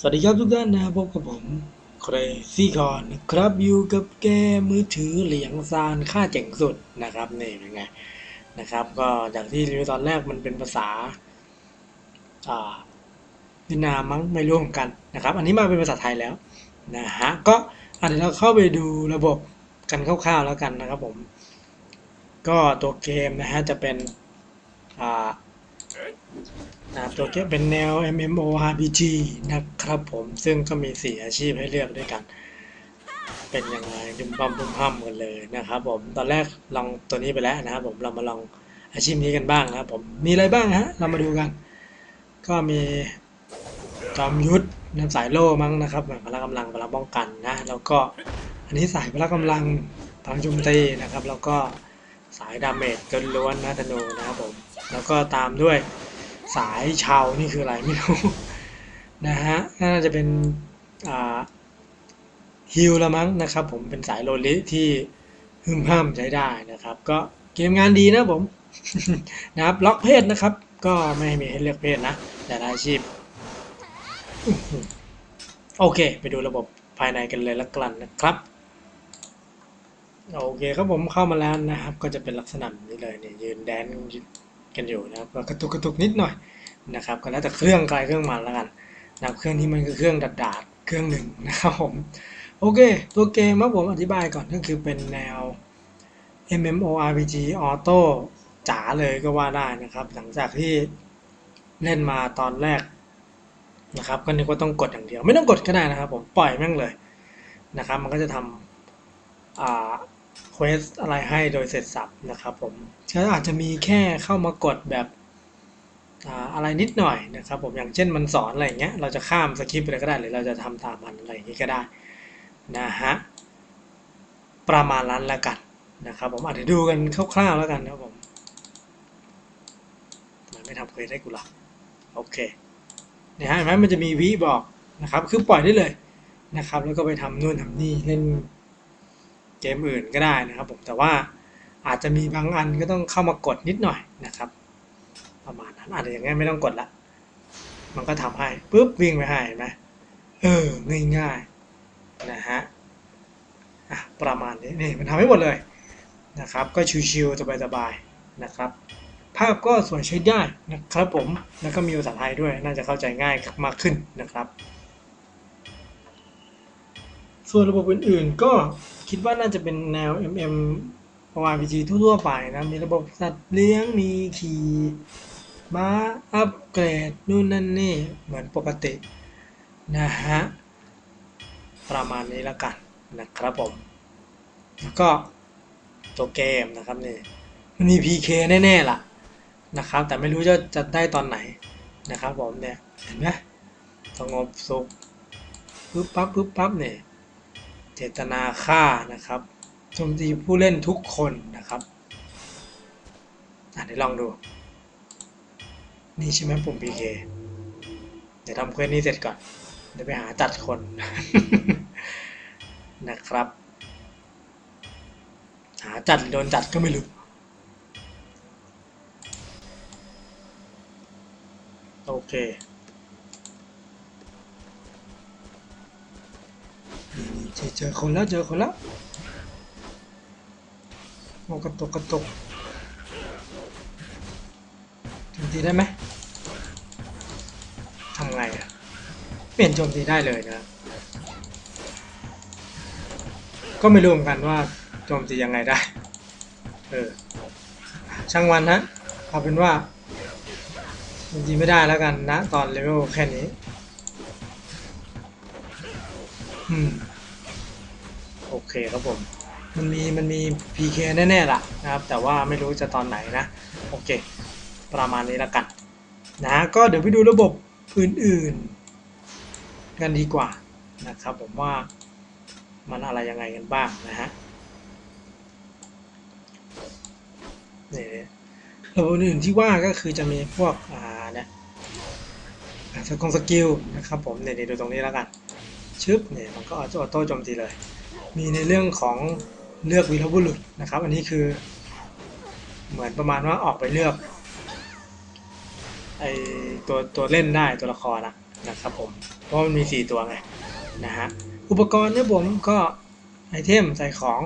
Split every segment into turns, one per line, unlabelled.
สวัสดีครับทุกท่านนะครับพบกับผมเครซี่คอนนะครับอยู่กับแกมือถือเหลียงซานค่าเจ๋งสุดนะครับนี่เป็นไงนะครับ ก็อย่างที่รีวิวตอนแรกมันเป็นภาษาอ่าเวียดนามมั้งไม่รู้เหมือนกันนะครับ อันนี้มาเป็นภาษาไทยแล้วนะฮะก็อะเดี๋ยวเราเข้าไปดูระบบกันคร่าวๆแล้วกันนะครับผม ก็ตัวเกมนะฮะจะเป็นอ่า นะครับตัวเกมเป็นแนว MMORPG นะครับผมซึ่งก็มี 4 อาชีพให้เลือกด้วยกัน เป็นยังไงดุมบัมดุมพัมกันเลยนะครับผมตอนแรกลองตัวนี้ไปแล้วนะครับผมเรามาลองอาชีพนี้กันบ้างนะครับผมมีอะไรบ้างฮะเรามาดูกัน ก็มีจอมยุทธนำสายโล่มั้งนะครับแบบพละกำลังพละป้องกันนะ แล้วก็อันนี้สายพละกำลังพลังโจมตีนะครับ แล้วก็สายดาเมจเกินล้วนนะธนูนะครับผมแล้วก็ตามด้วย สายชาวนี่คืออะไรไม่รู้นะฮะน่าจะเป็นฮิลละมั้งนะครับผมเป็นสายโลลิที่ฮึมห้ามใช้ได้นะครับ ก็เกมงานดีนะผมนะครับล็อกเพศนะครับ ก็ไม่มีให้เลือกเพศนะแต่อาชีพ โอเค ไปดูระบบภายในกันเลยละกันนะครับโอเคครับผมเข้ามาแล้วนะครับ ก็จะเป็นลักษณะนี้เลยเนี่ยยืนแดน กันอยู่นะครับก็กระตุกกระตุกนิดหน่อยนะครับก็แล้วแต่เครื่องใครเครื่องมันแล้วกันนะเครื่องนี้มันคือเครื่องดัดดาดเครื่องหนึ่งนะครับผมโอเค ตัวเกมครับผมอธิบายก่อนก็คือเป็นแนว MMORPG Auto จ๋าเลยก็ว่าได้นะครับ หลังจากที่เล่นมาตอนแรกนะครับก็นึกว่าต้องกดอย่างเดียว ไม่ต้องกดก็ได้นะครับ ผมปล่อยแม่งเลยนะครับ มันก็จะทำอ่า เควสอะไรให้โดยเสร็จสับนะครับผมก็อาจจะมีแค่เข้ามากดแบบออะไรนิดหน่อยนะครับผมอย่างเช่นมันสอนอะไรเงี้ยเราจะข้ามสคริปต์ไปก็ได้หรือเราจะทำตามมันอะไรอย่างงี้ก็ได้นะฮะประมาณนั้นแล้วกันนะครับผมอาจจะดูกันคร่าวๆแล้วกันนะครับผมทำไมไม่ทำเควสให้กูหล่ะโอเคเนี่ยฮะเห็นไหมมันจะมีวิบอกนะครับคือปล่อยได้เลยนะครับ แล้วก็ไปทำนู่นทำนี่เล่น มอื่นก็ได้นะครับผมแต่ว่าอาจจะมีบางอันก็ต้องเข้ามากดนิดหน่อยนะครับ ประมาณนั้นอาจจะอย่างงี้ไม่ต้องกดละ มันก็ทำให้ปุ๊บวิ่งไปให้เห็นไหมเออง่ายๆนะฮะอะประมาณนี้นี่มันทำให้หมดเลยนะครับ ก็ชิวๆสบายๆนะครับ ภาพก็สวยใช้ได้นะครับผมแล้วก็มีภาษาไทยด้วยน่าจะเข้าใจง่ายมากขึ้นนะครับ ส่วนระบบอื่นๆ ก็คิดว่าน่าจะเป็นแนว MM ประมาณ PG ทั่วๆไปนะ มีระบบสัตว์เลี้ยง มีขี่ม้า อัปเกรด นู่นนั่นนี่ เหมือนปกติ นะฮะ ประมาณนี้ล้วกันนะครับผม แล้วก็ตัวเกมนะครับนี่ มันมี PK แน่ๆล่ะนะครับ แต่ไม่รู้จะจะได้ตอนไหนนะครับผมเนี่ย เห็นไหมสงบสุขปึ๊บปั๊บปึ๊บปั๊บเนี่ย เจตนาฆ่านะครับโจมตีผู้เล่นทุกคนนะครับอะเดี๋ยวลองดู นี่ใช่ไหมปุ่ม PK เดี๋ยวทำเควสนี้เสร็จก่อน เดี๋ยวไปหาจัดคนนะครับ หาจัดโดนจัดก็ไม่รู้โอเค นี่ เจอเจอคนแล้วเจอคนแล้วโอกระตุกกระตุกโจมตีได้ไหมทำไงอะเปลี่ยนโจมตีได้เลยนะ ก็ไม่รู้เหมือนกันว่าโจมตียังไงได้ เออ ช่างวันนะเอาเป็นว่าโจมตีไม่ได้แล้วกันนะ ตอนเลเวลแค่นี้ อืม คครับผม มันมีมันมี PK แน่ๆล่ะนะครับ แต่ว่าไม่รู้จะตอนไหนนะ โอเค ประมาณนี้แล้วกัน นะก็เดี๋ยวไปดูระบบอื่นๆ กันดีกว่านะครับ ผมว่ามันอะไรยังไงกันบ้างนะฮะนี่ระบบอื่นที่ว่าก็คือจะมีพวกอ่าเนี่ยสกงสกิลนะครับผมเนี่ยดูตรงนี้แล้วกันชึบเนี่ยมันก็ออโต้โจมตีเลย มีในเรื่องของเลือกวีรบุรุษนะครับ อันนี้คือ เหมือนประมาณว่าออกไปเลือกไอตัวตัวเล่นได้ตัวละครนะนะครับผมเพราะมันมี 4 ตัวไงนะฮะอุปกรณ์เนี่ยผมก็ไอเทมใส่ของ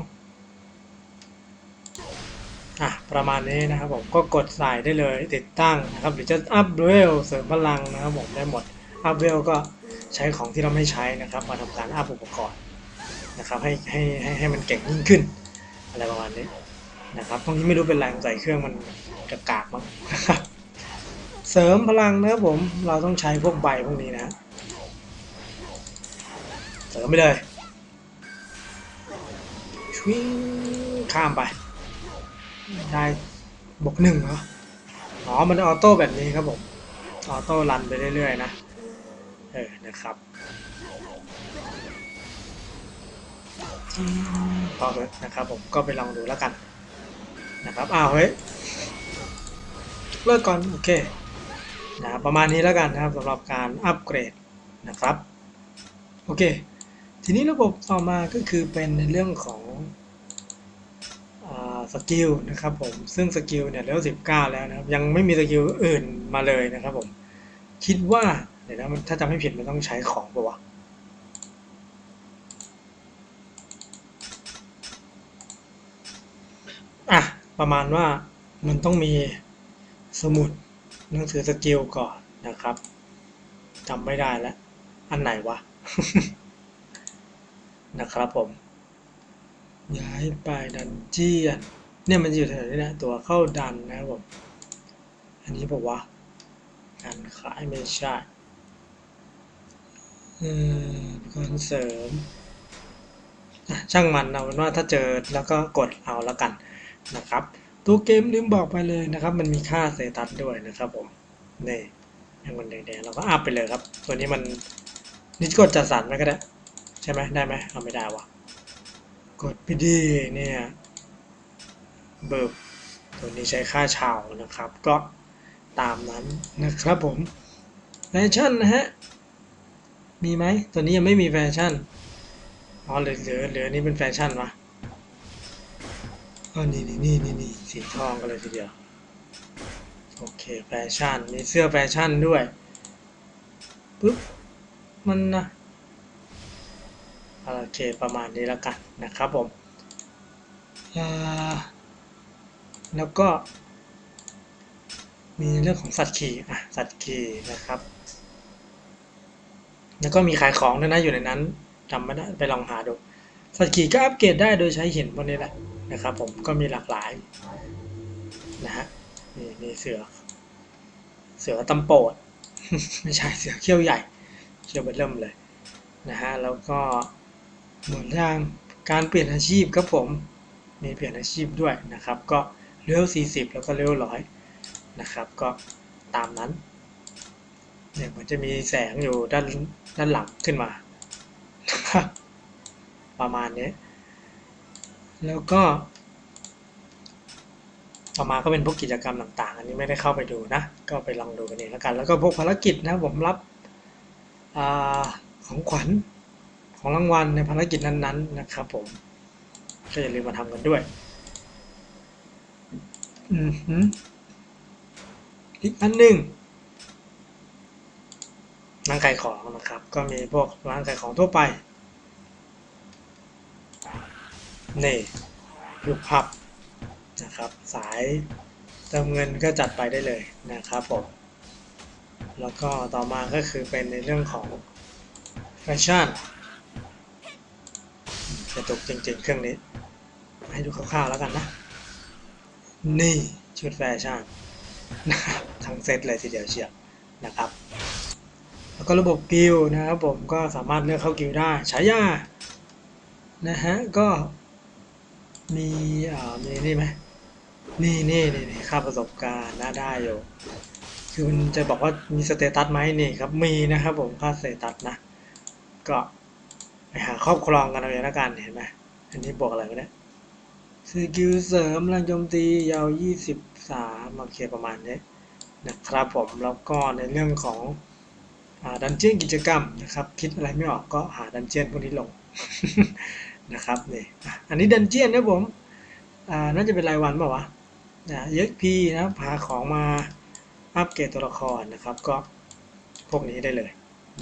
อะประมาณนี้นะครับผมก็กดใส่ได้เลยติดตั้งนะครับหรือจะอัพเวลเสริมพลังนะครับผมได้หมดอัพเวลก็ใช้ของที่เราไม่ใช้นะครับมาทำการอัพอุปกรณ์ นะครับให้ให้ให้ให้มันเก่งยิ่งขึ้น อะไรประมาณนี้นะครับตรงนี้ไม่รู้เป็นไรงใส่เครื่องมันกระกากมั้งนะครับเสริมพลังนะครับผมเราต้องใช้พวกใบพวกนี้นะ เสริมไปเลยชวิงข้ามไป ได้บวกหนึ่งเหรออ๋อมันออโต้แบบนี้ครับผมออโต้รันไปเรื่อยๆนะเออนะครับ อืมพอเถอะนะครับผมก็ไปลองดูแล้วกันนะครับอ้าวเฮ้ยเลิกก่อนโอเคนะประมาณนี้แล้วกันนะครับสำหรับการอัปเกรดนะครับโอเค ทีนี้ระบบต่อมาก็คือเป็นในเรื่องของสกิลนะครับผมซึ่งสกิลเนี่ยเลเวล19แล้วนะครับยังไม่มีสกิลอื่นมาเลยนะครับผมคิดว่าเดี๋ยวนะถ้าจำไม่ผิดมันต้องใช้ของปะวะ อะ ประมาณว่ามันต้องมีสมุดหนังสือสกิลก่อนนะครับจำไม่ได้แล้ว อันไหนวะ นะครับผม ย้ายไปดันเจียน เนี่ยมันอยู่แถวนี้นะตัวเข้าดันนะครับผม อันนี้บอกว่าการขายไม่ใช่เออคอนเสริม ช่างมันเอาเป็นว่าถ้าเจอแล้วก็กดเอาแล้วกัน นะครับ ตัวเกมลืมบอกไปเลยนะครับ มันมีค่าเซตัสด้วยนะครับผมนี่ยังมันแดงๆเราก็อัพไปเลยครับ ตัวนี้มันนี่กดจัดสรรไว้ก็ได้ ใช่ไหมได้ไหมเอาไม่ได้วะกดไปดีเนี่ยเบิร์ตัวนี้ใช้ค่าเช่านะครับ ก็ตามนั้นนะครับผมแฟชั่นนะฮะมีไหมตัวนี้ยังไม่มีแฟชั่นอ๋อเหลือเหลือเหลือนี่เป็นแฟชั่นวะ อ๋อนี่นี่นี่นี่นี่สีทองกันเลยทีเดียว โอเคแฟชั่น มีเสื้อแฟชั่นด้วยปุ๊บมันนะโอเคประมาณนี้แล้วกันนะครับผมแล้วก็ มีเรื่องของสัตว์ขี่อะสัตว์ขี่นะครับ แล้วก็มีขายของด้วยนะอยู่ในนั้นจำไม่ได้ไปลองหาดู สัตว์ขี่ก็อัปเกรดได้โดยใช้หินพวกนี้แหละ นะครับผมก็มีหลากหลายนะฮะนี่มีเสือ เสือตำโปดไม่ใช่เสือเขี้ยวใหญ่เขี้ยวเบิ่เริ่มเลยนะฮะแล้วก็หมดทางการเปลี่ยนอาชีพครับผมมีเปลี่ยนอาชีพด้วยนะครับ ก็เลเว40 แล้วก็เลเวร้อยนะครับ ก็ตามนั้นเนี่ยมันจะมีแสงอยู่ด้านด้านหลังขึ้นมา ประมาณนี้ แล้วก็ ต่อมาก็เป็นพวกกิจกรรมต่างๆ อันนี้ไม่ได้เข้าไปดูนะ ก็ไปลองดูกันเองแล้วกัน แล้วก็พวกภารกิจนะผมรับอของขวัญของรางวัลในภารกิจนั้นๆนะครับผมก็อย่าลืมมาทำกันด้วยอือหืออีกอันหนึ่งร้านขายของนะครับ ก็มีพวกร้านขายของทั่วไป นี่รูปภาพนะครับสายเติมเงินก็จัดไปได้เลยนะครับผมแล้วก็ต่อมาก็คือเป็นในเรื่องของแฟชั่นกระตุกจริงๆ เครื่องนี้ ให้ดูคร่าวๆแล้วกันนะ นี่ชุดแฟชั่นนะครับทั้งเซตเลยทีเดียวเชียวนะครับ แล้วก็ระบบกิลนะครับผมก็สามารถเลือกเข้ากิลได้ฉายานะฮะก็ มีอ่ามีนี่ไหมนี่นี่นี่นี่ค่าประสบการณ์น่าได้อยู่ คือมันจะบอกว่ามีสเตตัสไหมนี่ครับ มีนะครับผมค่าสเตตัสนะ ก็ไปหาครอบครองกันเอาเองละกันเห็นไหมอันนี้บอกอะไรวะเนี่ยสกิลเสริมแรงโจมตียาว 23โอเคประมาณนี้นะครับผมแล้วก็ในเรื่องของดันเจียนกิจกรรมนะครับ คิดอะไรไม่ออกก็หาดันเจียนพวกนี้ลง นะครับนี่ยอันนี้ดันเจียนนะผมอ่าน่าจะเป็นรายวันเปล่าวะนะเยอะพีนะพาของมาอัปเกรดตัวละครนะครับ ก็พวกนี้ได้เลย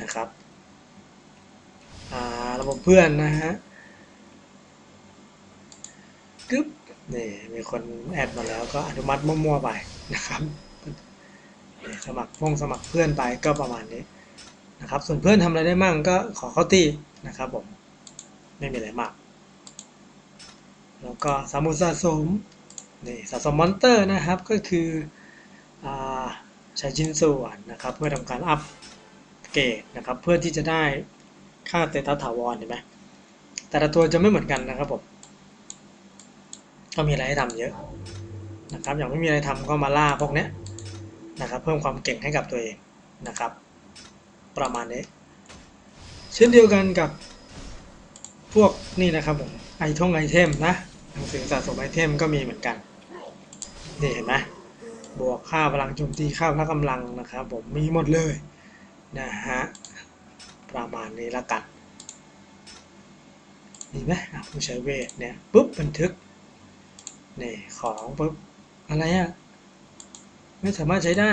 นะครับอ่าระบบเพื่อนนะฮะกึ๊บนี่มีคนแอดมาแล้วก็อนุมัติมั่วๆไปนะครับสมัครพงสมัครเพื่อนไปก็ประมาณนี้นะครับ ส่วนเพื่อนทำอะไรได้มั่งก็ขอเข้าตีนะครับผม ไม่มีอะไรมาก แล้วก็สมุดสะสมนี่สะสมมอนเตอร์นะครับก็คือใช้ชิ้นส่วนนะครับ เพื่อทำการอัพเกรดนะครับ เพื่อที่จะได้ค่าเตตัสถาวรเห็นไหมแต่ละตัวจะไม่เหมือนกันนะครับผมก็มีอะไรให้ทำเยอะนะครับ อย่างไม่มีอะไรทำก็มาล่าพวกนี้นะครับ เพิ่มความเก่งให้กับตัวเองนะครับ ประมาณนี้ เช่นเดียวกันกับ พวกนี่นะครับผมไอทงไอเทมนะหนังสือสะสมไอเทมก็มีเหมือนกันนี่เห็นไหมบวกค่าพลังโจมตีค่าพละกำลังนะครับผมมีหมดเลยนะฮะประมาณนี้ละกันมีไหมผู้ใช้เวทเนี่ยปุ๊บบันทึกนี่ของปุ๊บอะไรอะไม่สามารถใช้ได้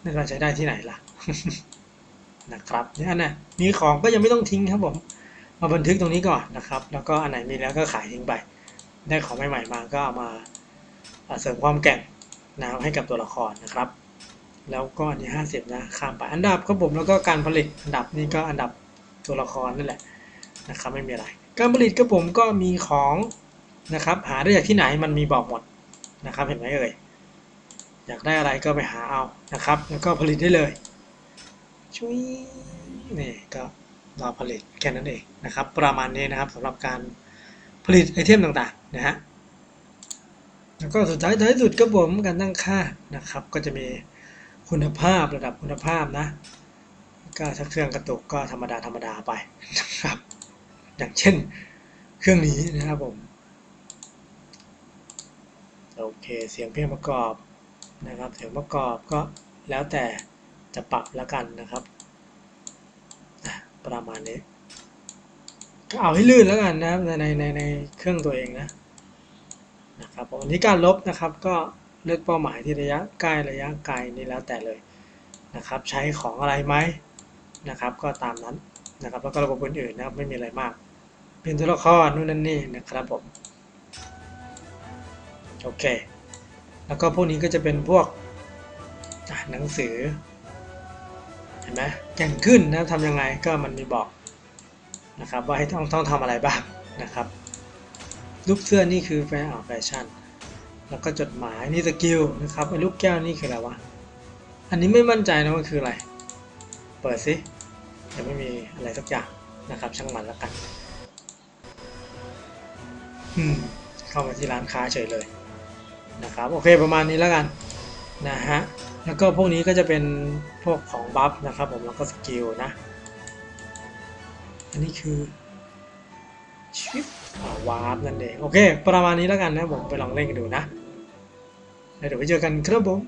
ไม่สามารถใช้ได้ที่ไหนล่ะนะครับเนี่ยอันน่ะมีของก็ยังไม่ต้องทิ้งครับผม มาบันทึกตรงนี้ก่อนนะครับ แล้วก็อันไหนมีแล้วก็ขายทิ้งไป ได้ของใหม่ๆมาก็เอามาเสริมความแกร่งนะให้กับตัวละครนะครับ แล้วก็อันนี้ห้าสิบนะข้ามไปอันดับครับผมแล้วก็การผลิตอันดับนี้ก็อันดับตัวละครนั่นแหละนะครับไม่มีอะไร การผลิตก็ผมก็มีของนะครับ หาได้จากที่ไหนมันมีบอกหมดนะครับเห็นไหมเอ่ยอยากได้อะไรก็ไปหาเอานะครับ แล้วก็ผลิตได้เลยช่วยนี่ก็ รอผลิตแค่นั้นเองนะครับ ประมาณนี้นะครับสำหรับการผลิตไอเทมต่างๆนะฮะแล้วก็สุดท้ายท้ายสุดก็ผมการตั้งค่านะครับ ก็จะมีคุณภาพระดับคุณภาพนะ ก็ถ้าเครื่องกระตุกก็ธรรมดาธรรมดาไปนะครับ อย่างเช่นเครื่องนี้นะครับผมโอเคเสียงเพลงประกอบนะครับ เสียงประกอบก็แล้วแต่จะปรับแล้วกันนะครับ ประมาณนี้ ก็เอาให้ลื่นแล้วกันนะครับในในในในเครื่องตัวเองนะนะครับผมอันนี้การลบนะครับก็เลือกเป้าหมายที่ระยะใกล้ระยะไกลนี่แล้วแต่เลยนะครับใช้ของอะไรไหมนะครับ ก็ตามนั้นนะครับแล้วก็ระบบอื่นๆนะครับไม่มีอะไรมาก เป็นตัวละครนู่นนั่นนี่นะครับผมโอเค แล้วก็พวกนี้ก็จะเป็นพวกหนังสือ ห็นไหมแก่งขึ้นนะทำยังไงก็มันมีบอกนะครับว่าให้ต้องต้องทำอะไรบ้างนะครับรูปเสื้อนี่คือแฟชั่นแฟชั่นแล้วก็จดหมายนี่สกิลนะครับไอ้ลูกแก้วนี่คืออะไรวะอันนี้ไม่มั่นใจนะว่าคืออะไร เปิดสิยังไม่มีอะไรสักอย่างนะครับ ช่างมันแล้วกันอืมเข้ามาที่ร้านค้าเฉยเลยนะครับโอเคประมาณนี้แล้วกันนะฮะ แล้วก็พวกนี้ก็จะเป็นพวกของบัฟนะครับผมแล้วก็สกิลนะ อันนี้คือชิปวาร์ปนั่นเอง โอเค ประมาณนี้แล้วกันนะผมไปลองเล่นกันดูนะแล้วเดี๋ยวไปเจอกันครับผม